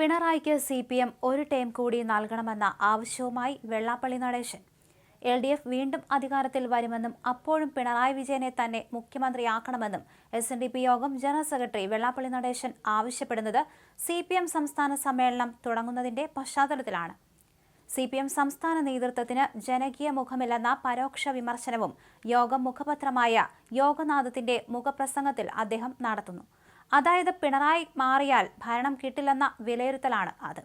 പിണറായിക്ക് C P M ഒരു term കൂടി നൽകണമെന്ന ആവശ്യവുമായി Vellappally Natesan. L D F വീണ്ടും അധികാരത്തിൽ വരുമെന്നും അപ്പോഴും പിണറായി വിജയനെ തന്നെ മുഖ്യമന്ത്രിയാക്കണമെന്നും S N D P Yogam general secretary Vellappally Natesan ആവശ്യപ്പെടുന്നത് സി പി എം സംസ്ഥാന സമ്മേളനം തുടങ്ങുന്നതിന്റെ പശ്ചാത്തലത്തിലാണ്. സി പി എം സംസ്ഥാന നേതൃത്വത്തിന് ജനകീയ മുഖമില്ലെന്ന പരോക്ഷ വിമർശനവും യോഗം മുഖപത്രമായ യോഗനാഥത്തിന്റെ മുഖപ്രസംഗത്തിൽ അദ്ദേഹം നടത്തുന്നു. അതായത് പിണറായി മാറിയാൽ ഭരണം കിട്ടില്ലെന്ന വിലയിരുത്തലാണ് അത്.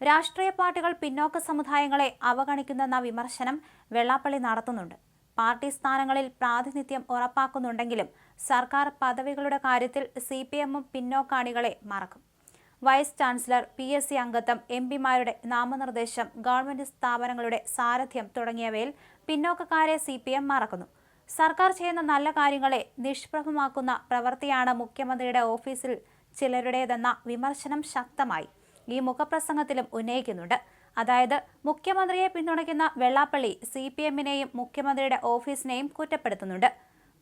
രാഷ്ട്രീയ പാർട്ടികൾ പിന്നോക്ക സമുദായങ്ങളെ അവഗണിക്കുന്നെന്ന വിമർശനം വെള്ളാപ്പള്ളി നടത്തുന്നുണ്ട്. പാർട്ടി സ്ഥാനങ്ങളിൽ പ്രാതിനിധ്യം ഉറപ്പാക്കുന്നുണ്ടെങ്കിലും സർക്കാർ പദവികളുടെ കാര്യത്തിൽ സി പി എമ്മും പിന്നോക്കാണികളെ മറക്കും. Vice chancellor P S C അംഗത്വം എം പിമാരുടെ നാമനിർദ്ദേശം ഗവൺമെന്റ് സ്ഥാപനങ്ങളുടെ സാരഥ്യം തുടങ്ങിയവയിൽ പിന്നോക്കക്കാരെ സി പി എം മറക്കുന്നു. സർക്കാർ ചെയ്യുന്ന നല്ല കാര്യങ്ങളെ നിഷ്പ്രഭമാക്കുന്ന പ്രവൃത്തിയാണ് മുഖ്യമന്ത്രിയുടെ ഓഫീസിൽ ചിലരുടേതെന്ന വിമർശനം ശക്തമായി. ഈ മുഖപ്രസംഗത്തിലും ഉന്നയിക്കുന്നുണ്ട്. അതായത് മുഖ്യമന്ത്രിയെ പിന്തുണയ്ക്കുന്ന വെള്ളാപ്പള്ളി സി പി എമ്മിനെയും മുഖ്യമന്ത്രിയുടെ ഓഫീസിനെയും കുറ്റപ്പെടുത്തുന്നുണ്ട്.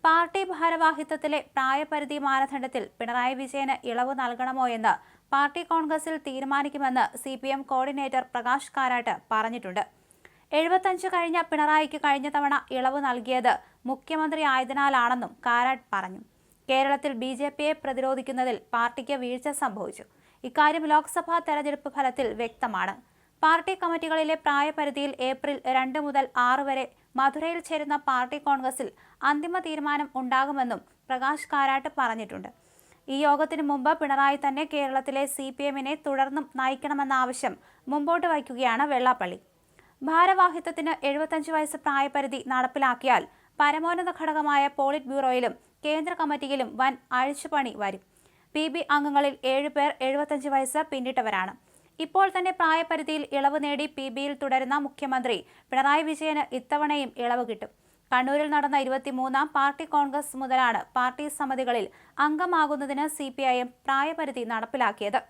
പാർട്ടി ഭാരവാഹിത്വത്തിലെ പ്രായപരിധി മാനദണ്ഡത്തിൽ പിണറായി വിജയന് ഇളവ് നൽകണമോ എന്ന് പാർട്ടി കോൺഗ്രസിൽ തീരുമാനിക്കുമെന്ന് സി കോർഡിനേറ്റർ പ്രകാശ് കാരാട്ട് പറഞ്ഞിട്ടുണ്ട്. എഴുപത്തഞ്ച് കഴിഞ്ഞ പിണറായിക്ക് കഴിഞ്ഞ തവണ ഇളവ് നൽകിയത് മുഖ്യമന്ത്രി ആയതിനാലാണെന്നും കാരാട്ട് പറഞ്ഞു. കേരളത്തിൽ ബി ജെ പിയെ പ്രതിരോധിക്കുന്നതിൽ പാർട്ടിക്ക് വീഴ്ച സംഭവിച്ചു. ഇക്കാര്യം ലോക്സഭാ തെരഞ്ഞെടുപ്പ് ഫലത്തിൽ വ്യക്തമാണ്. പാർട്ടി കമ്മിറ്റികളിലെ പ്രായപരിധിയിൽ ഏപ്രിൽ രണ്ട് മുതൽ ആറ് വരെ മധുരയിൽ ചേരുന്ന പാർട്ടി കോൺഗ്രസിൽ അന്തിമ തീരുമാനം ഉണ്ടാകുമെന്നും പ്രകാശ് കാരാട്ട് പറഞ്ഞിട്ടുണ്ട്. ഈ യോഗത്തിന് മുമ്പ് പിണറായി തന്നെ കേരളത്തിലെ സി പി എമ്മിനെ തുടർന്നും നയിക്കണമെന്ന ആവശ്യം മുമ്പോട്ട് വയ്ക്കുകയാണ് വെള്ളാപ്പള്ളി. ഭാരവാഹിത്വത്തിന് എഴുപത്തഞ്ച് വയസ്സ് പ്രായപരിധി നടപ്പിലാക്കിയാൽ പരമോന്നത ഘടകമായ പോളിറ്റ് ബ്യൂറോയിലും കേന്ദ്ര കമ്മിറ്റിയിലും വൻ അഴിച്ചുപണി വരും. പി ബി അംഗങ്ങളിൽ ഏഴുപേർ എഴുപത്തഞ്ച് വയസ്സ് പിന്നിട്ടവരാണ്. ഇപ്പോൾ തന്നെ പ്രായപരിധിയിൽ ഇളവ് നേടി പി ബിയിൽ തുടരുന്ന മുഖ്യമന്ത്രി പിണറായി വിജയന് ഇത്തവണയും ഇളവ് കിട്ടും. കണ്ണൂരിൽ നടന്ന ഇരുപത്തിമൂന്നാം പാർട്ടി കോൺഗ്രസ് മുതലാണ് പാർട്ടി സമിതികളിൽ അംഗമാകുന്നതിന് സി പി ഐ എം പ്രായപരിധി നടപ്പിലാക്കിയത്.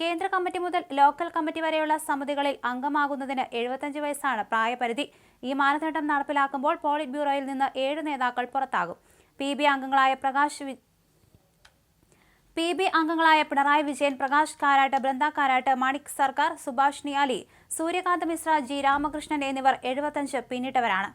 കേന്ദ്ര കമ്മിറ്റി മുതൽ ലോക്കൽ കമ്മിറ്റി വരെയുള്ള സമിതികളിൽ അംഗമാകുന്നതിന് എഴുപത്തഞ്ച് വയസ്സാണ് പ്രായപരിധി. ഈ മാനദണ്ഡം നടപ്പിലാക്കുമ്പോൾ പോളിറ്റ് ബ്യൂറോയിൽ നിന്ന് ഏഴ് നേതാക്കൾ പുറത്താകും. പി ബി അംഗങ്ങളായ പ്രകാശ് പി ബി അംഗങ്ങളായ പിണറായി വിജയൻ പ്രകാശ് കാരാട്ട് ബൃന്ദ കാരാട്ട് മാണിക് സർക്കാർ സുഭാഷ് നിയാലി സൂര്യകാന്ത് മിശ്ര ജി രാമകൃഷ്ണൻ എന്നിവർ എഴുപത്തഞ്ച് പിന്നിട്ടവരാണ്.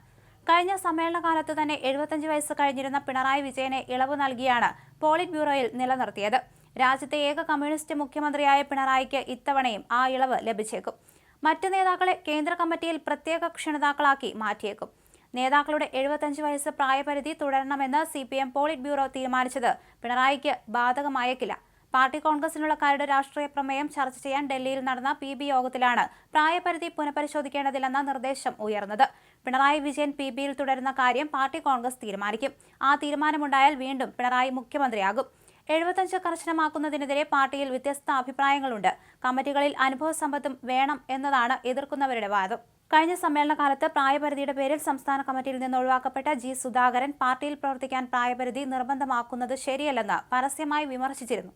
കഴിഞ്ഞ സമ്മേളനകാലത്ത് തന്നെ എഴുപത്തഞ്ച് വയസ്സ് കഴിഞ്ഞിരുന്ന പിണറായി വിജയനെ ഇളവ് നൽകിയാണ് പോളിറ്റ് ബ്യൂറോയിൽ നിലനിർത്തിയത്. രാജ്യത്തെ ഏക കമ്മ്യൂണിസ്റ്റ് മുഖ്യമന്ത്രിയായ പിണറായിക്ക് ഇത്തവണയും ആ ഇളവ് ലഭിച്ചേക്കും. മറ്റ് നേതാക്കളെ കേന്ദ്ര കമ്മിറ്റിയിൽ പ്രത്യേക ക്ഷണിതാക്കളാക്കി മാറ്റിയേക്കും. നേതാക്കളുടെ എഴുപത്തഞ്ച് വയസ്സ് പ്രായപരിധി തുടരണമെന്ന് C P M polit bureau തീരുമാനിച്ചത് പിണറായിക്ക് ബാധകമായേക്കില്ല. പാർട്ടി കോൺഗ്രസിനുള്ള കരട് രാഷ്ട്രീയ പ്രമേയം ചർച്ച ചെയ്യാൻ ഡൽഹിയിൽ നടന്ന പി ബി യോഗത്തിലാണ് പ്രായപരിധി പുനഃപരിശോധിക്കേണ്ടതില്ലെന്ന നിർദ്ദേശം ഉയർന്നത്. പിണറായി വിജയൻ പി ബിയിൽ തുടരുന്ന കാര്യം പാർട്ടി കോൺഗ്രസ് തീരുമാനിക്കും. ആ തീരുമാനമുണ്ടായാൽ വീണ്ടും പിണറായി മുഖ്യമന്ത്രിയാകും. എഴുപത്തഞ്ച് കർശനമാക്കുന്നതിനെതിരെ പാർട്ടിയിൽ വ്യത്യസ്ത അഭിപ്രായങ്ങളുണ്ട്. കമ്മിറ്റികളിൽ അനുഭവ സമ്പത്തും വേണം എന്നതാണ് എതിർക്കുന്നവരുടെ വാദം. കഴിഞ്ഞ സമ്മേളനകാലത്ത് പ്രായപരിധിയുടെ പേരിൽ സംസ്ഥാന കമ്മിറ്റിയിൽ നിന്ന് ഒഴിവാക്കപ്പെട്ട ജി സുധാകരൻ പാർട്ടിയിൽ പ്രവർത്തിക്കാൻ പ്രായപരിധി നിർബന്ധമാക്കുന്നത് ശരിയല്ലെന്ന് പരസ്യമായി വിമർശിച്ചിരുന്നു.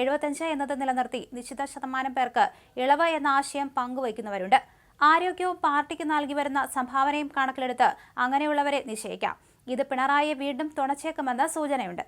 എഴുപത്തഞ്ച് എന്നത് നിലനിർത്തി നിശ്ചിത ശതമാനം പേർക്ക് ഇളവ് എന്ന ആശയം പങ്കുവയ്ക്കുന്നവരുണ്ട്. ആരോഗ്യവും പാർട്ടിക്ക് നൽകി വരുന്ന സംഭാവനയും കണക്കിലെടുത്ത് അങ്ങനെയുള്ളവരെ നിശ്ചയിക്കാം. ഇത് പിണറായിയെ വീണ്ടും തുണച്ചേക്കുമെന്ന് സൂചനയുണ്ട്.